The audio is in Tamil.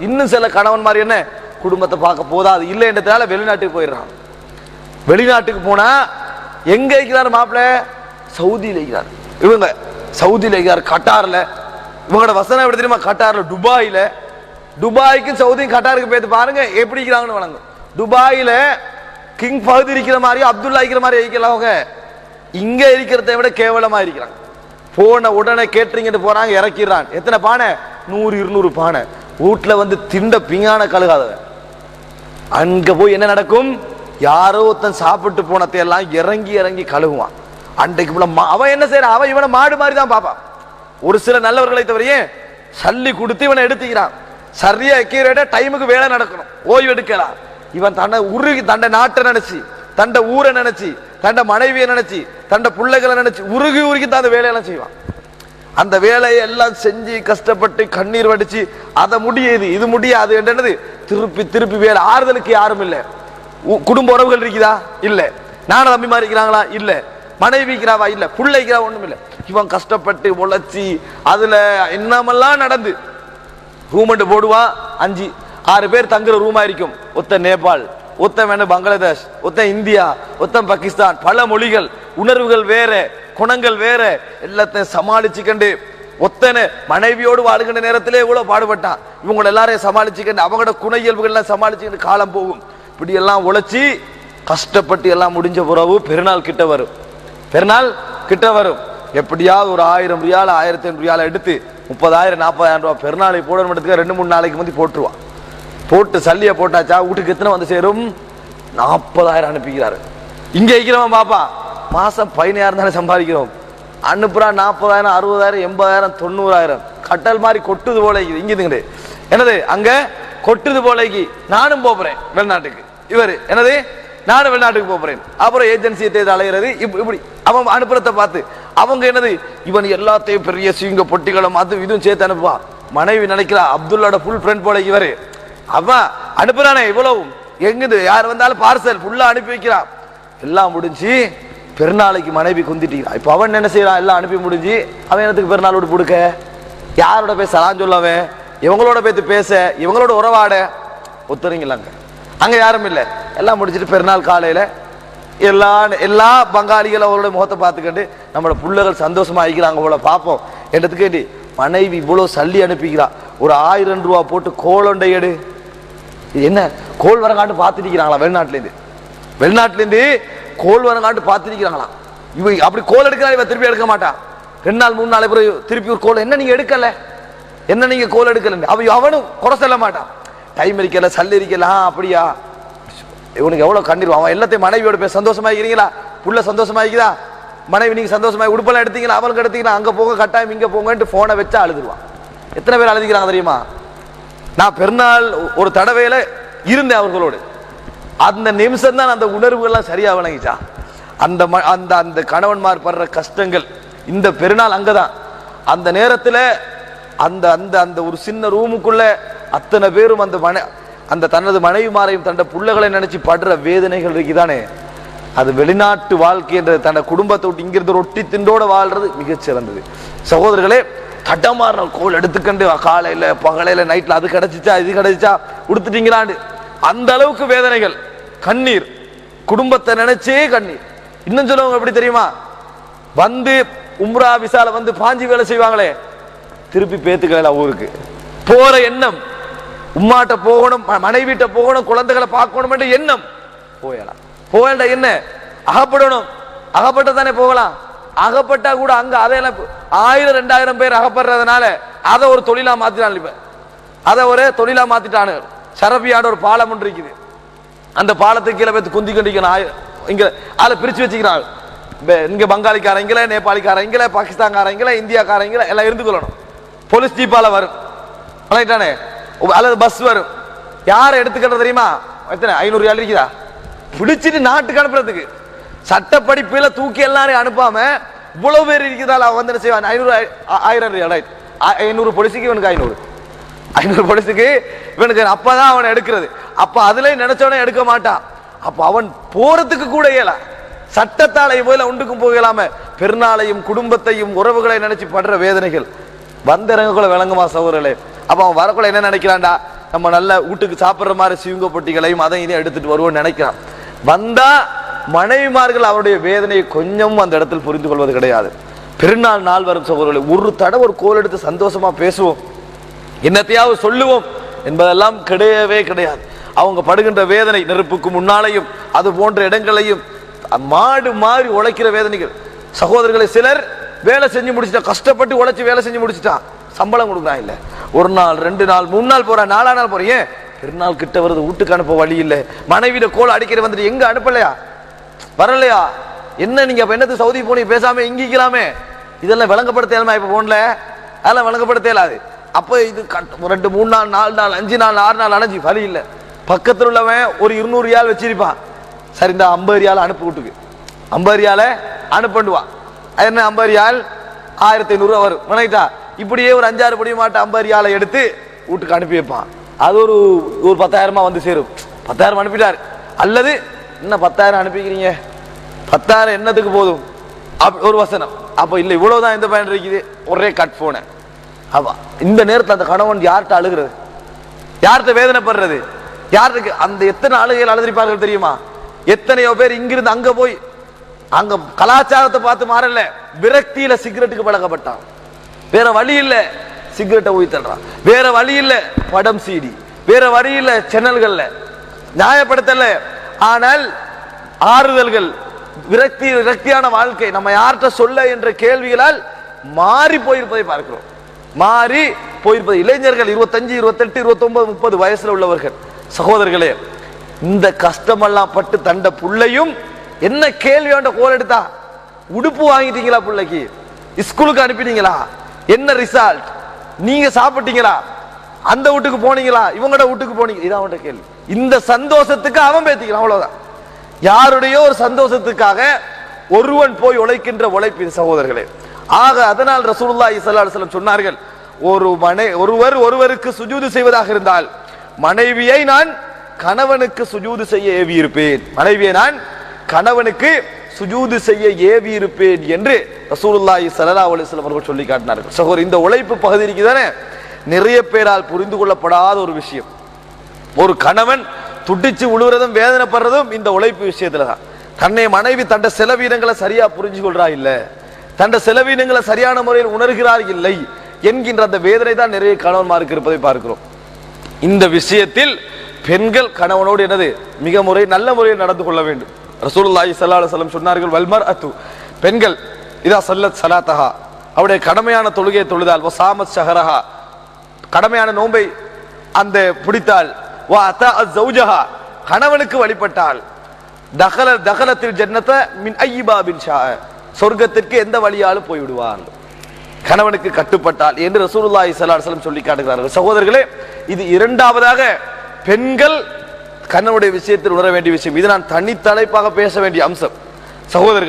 இன்னும் சில கணவன் மாதிரி என்ன குடும்பத்தை பார்க்க போதாது இல்லைன்றதால வெளிநாட்டுக்கு போயிடுறான். வெளிநாட்டுக்கு போனா எங்க இருக்கிறார் மாப்பிள்ள? சவுதியில் இருக்கிறார். இவங்க சவுதியில் இருக்கிறார் கட்டாரில். இவங்களோட வசனம் எப்படி தெரியுமா? கட்டாரில் துபாயில். துபாய்க்கும் சவுதியும் கட்டாருக்கு போய் பாருங்க எப்படி இருக்கிறாங்கன்னு வணங்கும். துபாயில் கிங் பகுதி இருக்கிற மாதிரியும் அப்துல்லா இருக்கிற மாதிரி இருக்கிறாங்க அவங்க. இங்க இருக்கிறத விட கேவலமா இருக்கிறாங்க. போன உடனே கேட்டரிங்கிட்டு போறாங்க இறக்கிறான் எத்தனை பானை? நூறு இருநூறு பானை. வீட்டில் வந்து திண்ட பிங்கான கழுகாதவன். அங்கே போய் என்ன நடக்கும்? யாரோ ஒருத்தன் சாப்பிட்டு போனத்தையெல்லாம் எல்லாம் இறங்கி இறங்கி கழுவுவான். அன்றைக்கு போல மா- அவன் என்ன செய்யறான்? அவன் இவனை மாடு மாதிரி தான் பார்ப்பான். ஒரு சில நல்லவர்களை தவிரையே சல்லி கொடுத்து இவனை எடுத்துக்கிறான். சரியா எக்கீரேட்டா டைமுக்கு வேலை நடக்கணும். ஓய்வு எடுக்கலாம். இவன் தன்னை உருகி தண்டை நாட்டை நினைச்சு தண்டை ஊரை நினைச்சு தண்ட மனைவியை நினைச்சு தண்ட பிள்ளைகளை நினைச்சு உருகி உருகி தான் அந்த வேலையெல்லாம் செய்வான். அந்த வேலையை எல்லாம் செஞ்சு கஷ்டப்பட்டு கண்ணீர் வடிச்சு அதை முடியுது இது முடியாது என்னது திருப்பி திருப்பி வேலை ஆறுதலுக்கு யாரும் இல்லை. உ- குடும்ப உறவுகள் இருக்குதா? இல்லை. நான தம்பிமா இருக்கிறாங்களா இல்லை. மனைவி இல்லை. பிள்ளைக்கிறா ஒன்றும் இல்லை. இவன் கஷ்டப்பட்டு உழைச்சி அதில் என்னமெல்லாம் நடந்து? ரூமெண்ட் போடுவா அஞ்சு ஆறு பேர் தங்குற ரூமாக இருக்கும். ஒத்த நேபாள். ஒத்த வேண பங்களாதேஷ் ஒத்த இந்தியா ஒத்த பாகிஸ்தான். பல மொழிகள் உணர்வுகள் வேற குணங்கள் வேற. எல்லாத்தையும் சமாளிச்சுக்கண்டு ஒத்தனை மனைவியோடு வாழுகின்ற நேரத்திலே இவ்வளோ பாடுபட்டான். இவங்க எல்லாரையும் சமாளிச்சுக்கண்டு அவங்களோட குண இயல்புகள்லாம் சமாளிச்சுக்கிட்டு காலம் போகும். இப்படி எல்லாம் உழைச்சி கஷ்டப்பட்டு எல்லாம் முடிஞ்ச பிறகு பெருநாள் கிட்ட வரும். பெருநாள் கிட்ட வரும். எப்படியாவது ஒரு ஆயிரம் ரியால் ஆயிரத்தி ஐநூறு ரியால் எடுத்து முப்பதாயிரம் நாற்பதாயிரம் ரூபா பெருநாளை போடணும் எடுத்துக்க ரெண்டு மூணு நாளைக்கு வந்து போட்டுருவான். போட்டு சல்லியை போட்டாச்சா வீட்டுக்கு எத்தனை வந்து சேரும்? நாற்பதாயிரம் அனுப்பிக்கிறாரு. இங்கே இருக்கிறவன் பாப்பா மாதம் பதினாயிரம் தானே சம்பாதிக்கிறோம். அனுப்புறா நாற்பதாயிரம் அறுபதாயிரம் எண்பதாயிரம் தொண்ணூறாயிரம். கட்டல் மாதிரி கொட்டுது போல இங்கே இங்க என்னது அங்கே கொட்டுது போலைக்கு நானும் போகிறேன் வெளிநாட்டுக்கு. இவர் என்னது நானும் வெளிநாட்டுக்கு போகிறேன் அப்புறம் ஏஜென்சியை தேர்தல் அலைகிறது இப்படி. அவன் அனுப்புறத பார்த்து அவங்க என்னது இவன் எல்லாத்தையும் பெரிய சிங்க பொட்டிகளும் அது இதுவும் சேர்த்து அனுப்புவான் மனைவி நினைக்கிறா அப்துல்லாட ஃபுல் ஃப்ரெண்ட் போல இவரு. அவன் அனுப்புறானே இவ்வளவும். எங்குது? யார் வந்தாலும் பார்சல் ஃபுல்லா அனுப்பி வைக்கிறான் எல்லாம் முடிஞ்சு பெருநாளைக்கு மனைவி குந்திட்டிக்கிறான் இப்போ அவன் என்ன செய்யறான் எல்லாம் அனுப்பி முடிஞ்சு அவன் என்னத்துக்கு பெருநாள் விட்டு கொடுக்க யாரோட போய் சலான் சொல்லவன் இவங்களோட பேத்து பேச இவங்களோட உறவாட. ஒத்துறீங்களாங்க அங்க? யாரும் இல்லை. எல்லாம் முடிச்சுட்டு பெருநாள் காலையில எல்லா எல்லா பங்காளிகள் அவரோட முகத்தை பார்த்துக்கிட்டு நம்மளோட பிள்ளைகள் சந்தோஷமா ஆகிக்கிறாங்க போல பார்ப்போம். என்னத்துக்கு மனைவி இவ்வளோ சல்லி அனுப்பிக்கிறான் ஒரு ஆயிரம் ரூபா போட்டு கோலண்டை எடு. என்ன? கோல் வரங்காட்டு பார்த்துருக்கிறாங்களா வெளிநாட்டிலேருந்து வெளிநாட்டிலேருந்து கோல் வரங்காட்டு பார்த்துருக்கிறாங்களாம் இவ அப்படி கோல் எடுக்கிறா இவன் திருப்பி எடுக்க மாட்டான் ரெண்டு நாள் மூணு நாள் பிறகு திருப்பி ஒரு கோல். என்ன நீங்க எடுக்கல? என்ன நீங்க கோல் எடுக்கல அவன் அவனும் குறை சொல்ல மாட்டான் டைம் இருக்கல சல்லி இருக்கல அப்படியா? இவனுக்கு எவ்வளவு கண்டிருவான் அவன் எல்லாத்தையும் மனைவியோட போய் சந்தோஷமா இருக்கிறீங்களா புள்ள சந்தோஷமா இருக்குதா மனைவி நீங்க சந்தோஷமா உடுப்பெல்லாம் எடுத்தீங்களா? அவளுக்கு எடுத்தீங்களா? அங்க போங்க கட்டாயம் இங்க போங்கன்ட்டு போனை வச்சா அழுதுருவான் எத்தனை பேர் அழுதிக்கிறாங்க தெரியுமா? நான் பெருநாள் ஒரு தடவையில் இருந்தேன் அவர்களோடு. அந்த நிமிஷம் தான் அந்த உணர்வுகள்லாம் சரியாக விளங்கிச்சா. அந்த ம- அந்த அந்த கணவன்மார் படுற கஷ்டங்கள் இந்த பெருநாள் அங்கே தான் அந்த நேரத்தில் அந்த அந்த அந்த ஒரு சின்ன ரூமுக்குள்ளே அத்தனை பேரும் அந்த மன அந்த தனது மனைவிமாரையும் தன்னை பிள்ளைகளை நினச்சி படுற வேதனைகள் இருக்குதானே. அது வெளிநாட்டு வாழ்க்கைன்றது தன்னை குடும்பத்தை விட்டு இங்கிருந்து ரொட்டி திண்டோடு வாழ்கிறது மிகச்சிறந்தது. சகோதரர்களே தட்டமாறின கோல் எடுத்துக்கண்டு காலையில் பகலையில் நைட்டில் அது கிடச்சிச்சா இது கிடச்சிச்சா கொடுத்துட்டீங்களான்னு அந்த அளவுக்கு வேதனைகள். கண்ணீர். குடும்பத்தை நினைச்சே கண்ணீர். இன்னும் சொல்லுவாங்க எப்படி தெரியுமா? வந்து உம்ரா விசால வந்து பாஞ்சி வேலை செய்வாங்களே. திருப்பி பேத்துக்கலாம் ஊருக்கு. போற எண்ணம். உம்மாட்ட போகணும் ம- மனைவிட்ட போகணும் குழந்தைகளை பார்க்கணும் எண்ணம். போயலாம். போயல என்ன? அகப்படணும். அகப்பட்ட தானே போகலாம்? அகப்பட்டா கூட அங்க அதையெல்லாம் ஆயிரம் ரெண்டாயிரம் பேர் அகப்படுறதுனால அதை ஒரு தொழிலா மாத்திட்டான் இப்ப. அதை ஒரு தொழிலா மாத்திட்டானு. சரபியாட ஒரு பாலம் ஒன்று இருக்குது. அந்த பாலத்துக்கு கீழே போய் குந்தி கண்டிக்கணும். இங்க அதை பிரிச்சு வச்சுக்கிறாங்க. இங்க பங்காளிக்காரங்கள நேபாளிக்காரங்கள பாகிஸ்தான்காரங்கள இந்தியாக்காரங்கள எல்லாம் இருந்து கொள்ளணும். போலீஸ் ஜீப்பால வரும். ரைட்டானே அல்லது பஸ் வரும். யாரை எடுத்துக்கிறது தெரியுமா? எத்தனை? ஐநூறு ஆள் இருக்குதா? பிடிச்சிட்டு நாட்டுக்கு அனுப்புறதுக்கு. சட்டப்படிப்புல தூக்கி எல்லாரையும் அனுப்பாம இவ்வளவு பேர் இருக்கிறதால அவன் வந்து என்ன செய்வான்? ஐநூறு ஆயிரம் ரைட். ஐநூறு போலீஸுக்கு இவனுக்கு ஐநூறு. ஐநூறு போலீஸுக்கு இவனுக்கு அப்போ தான் அவனை எடுக்கிறது. அப்போ அதுல நினைச்சவனே எடுக்க மாட்டான். அப்போ அவன் போறதுக்கு கூட இயல. சட்டத்தாலை போயில உண்டுக்கும் போகலாம பெருநாளையும் குடும்பத்தையும் உறவுகளை நினைச்சு படுற வேதனைகள். வந்திறங்கக்குள்ள விளங்குமா சகோதரர்களே? அப்போ அவன் வரக்குள்ள என்ன நினைக்கிறான்டா? நம்ம நல்ல வீட்டுக்கு சாப்பிட்ற மாதிரி சிவங்க பொட்டிகளையும் அதையும் இதையும் எடுத்துட்டு வருவோம்னு நினைக்கிறான். வந்தா மனைவிமார்கள் அவருடைய வேதனையை கொஞ்சமும் அந்த இடத்தில் புரிந்து கொள்வது கிடையாது. பெருநாள் நாள் வரும் சகோதரர்களை ஒரு தடவை ஒரு கோல் எடுத்து சந்தோஷமா பேசுவோம். என்னத்தையாவது சொல்லுவோம். என்பதெல்லாம் கிடையவே கிடையாது. அவங்க படுகின்ற வேதனை நெருப்புக்கு முன்னாலையும் அது போன்ற இடங்களையும் மாடு மாறி உழைக்கிற வேதனைகள். சகோதரர்களை சிலர் வேலை செஞ்சு முடிச்சுட்டா கஷ்டப்பட்டு உழைச்சி வேலை செஞ்சு முடிச்சுட்டான் சம்பளம் கொடுக்குறான் இல்லை. ஒரு நாள் ரெண்டு நாள் மூணு நாள் போறான் நாலா நாள் போறேன் ஏன்? பெருநாள் கிட்ட வருது வீட்டுக்கு அனுப்ப வழி இல்லை. மனைவியில கோல் அடிக்கிற வந்துட்டு எங்க அனுப்பலையா? வரலையா? என்ன நீங்க அப்ப என்னது சவுதி போனி பேசாம இங்கிக்கலாமே இதெல்லாம் விளங்கப்படுத்தலாமா இப்ப போன்ல அதெல்லாம் விளங்கப்படுத்த இயலாது. அப்போ இது ரெண்டு மூணு நாள் நாலு நாள் அஞ்சு நாள் ஆறு நாள் அணைஞ்சு வழி இல்லை. பக்கத்தில் உள்ளவன் ஒரு இருநூறு ரியால் வச்சிருப்பான். சரி இந்த ஐம்பது ரியால் அனுப்பு வீட்டுக்கு. ஐம்பது ரியால அனுப்பிடுவான் என்ன ஐம்பது ரியால் ஆயிரத்தி ஐநூறுரூவா வரும். வினைட்டா இப்படியே ஒரு அஞ்சாறு படி மாட்டு ஐம்பது ரியாலை எடுத்து வீட்டுக்கு அனுப்பி வைப்பான். அது ஒரு ஒரு பத்தாயிரமா வந்து சேரும். பத்தாயிரம் அனுப்பிட்டார். அல்லது என்ன பத்தாயிரம் அனுப்பிக்கிறீங்க? பத்தாயிரம் என்னத்துக்கு போதும்? அப் ஒரு வசனம். அப்போ இல்லை இவ்வளோ தான் இந்த பயன் இருக்குது. ஒரே கட் போன அப்போ இந்த நேரத்தில் அந்த கணவன் யார்கிட்ட அழுகிறது? யார்கிட்ட வேதனைப்படுறது? யாருக்கு அந்த எத்தனை அழுகையில் அழுதிருப்பார்கள் தெரியுமா? எத்தனையோ பேர் இங்கிருந்து அங்கே போய் அங்கே கலாச்சாரத்தை பார்த்து மாறல. விரக்தியில் சிகரெட்டுக்கு பழக்கப்பட்டான். வேற வழி இல்லை சிகரெட்டை ஊதி வேற வழி இல்லை படம் சீடி. வேற வழி இல்லை சேனல்கள்ல நியாயப்படுத்தலை. ஆனால் ஆறுதல்கள் விரக்தி விரக்தியான வாழ்க்கை. நம்ம யார்கிட்ட சொல்ல என்ற கேள்விகளால் மாறி போயிருப்பதை பார்க்கிறோம். மாறி போயிருப்பது. இளைஞர்கள் இருபத்தஞ்சு இருபத்தெட்டு இருபத்தொன்பது முப்பது வயசுல உள்ளவர்கள் சகோதரர்களே இந்த கஷ்டமெல்லாம் பட்டு தண்ட புள்ளையும் என்ன கேள்வி வேண்ட கோல் எடுத்தா? உடுப்பு வாங்கிட்டீங்களா பிள்ளைக்கு? ஸ்கூலுக்கு அனுப்பிட்டீங்களா என்ன ரிசல்ட் நீங்க சாப்பிட்டீங்களா? அந்த வீட்டுக்கு போனீங்களா? இவங்களோட வீட்டுக்கு போனீங்க? இதான் அவன்கிட்ட கேள்வி. இந்த சந்தோஷத்துக்கு அவன் பேத்திக்கிறான். அவ்வளவுதான். யாருடைய ஒரு சந்தோஷத்துக்காக ஒருவன் போய் உழைக்கின்ற உழைப்பின் சகோதரர்களே. ஆக அதனால் ரசூலுல்லாஹி ஸல்லல்லாஹு அலைஹி சொன்னார்கள் ஒரு மனை ஒருவர் ஒருவருக்கு சுஜூது செய்வதாக இருந்தால் மனைவியை நான் கணவனுக்கு சுஜூது செய்ய ஏவி இருப்பேன் மனைவியை நான் கணவனுக்கு சுஜூது செய்ய ஏவி இருப்பேன் என்று ரசூலுல்லாஹி ஸல்லல்லாஹு அலைஹி வஸல்லம் அவர்கள் சொல்லி காட்டினார்கள். சகோதரர் இந்த உழைப்பு பகுதி இருக்குதானே நிறைய பேரால் புரிந்து கொள்ளப்படாத ஒரு விஷயம். ஒரு கணவன் துடிச்சு உழுவுறதும் வேதனைப்படுறதும் இந்த உழைப்பு விஷயத்துல தான் தன்னை மனைவி தண்ட செலவீனங்களை சரியா புரிஞ்சு கொள்றா இல்ல. தண்ட செலவீனங்களை சரியான முறையில் உணர்கிறார் இல்லை என்கின்ற அந்த வேதனை தான் நிறைய கணவன்மாருக்கு இருப்பதை பார்க்கிறோம். இந்த விஷயத்தில் பெண்கள் கணவனோடு என்னது? மிக முறை நல்ல முறையில் நடந்து கொள்ள வேண்டும். ரசூலுல்லாஹி ஸல்லல்லாஹு அலுவலம் சொன்னார்கள் வல்மர் அத்து பெண்கள் இதா சல்லத் சலாத்தஹா. அவருடைய கடமையான தொழுகையை தொழுதால் வசாமத் ஷஹரஹா. கடமையான நோன்பை அந்த பிடித்தால் கணவனுக்கு வழிபட்டால். தகல தகலத்தில் ஜன்னத்தை மின் ஐபாபின் ஷா சொர்க்கத்திற்கு எந்த வழியாலும் போய்விடுவான். கணவனுக்கு கட்டுப்பட்டால் என்று ரசூலுல்லாஹி ஸல்லல்லாஹு சொல்லி காட்டுகிறார்கள். சகோதரர்களே இது இரண்டாவதாக பெண்கள் கண்ணனுடைய விஷயத்தில் உணர வேண்டிய விஷயம். இது நான் தனித்தலைப்பாக பேச வேண்டிய அம்சம். சகோதரர்கள்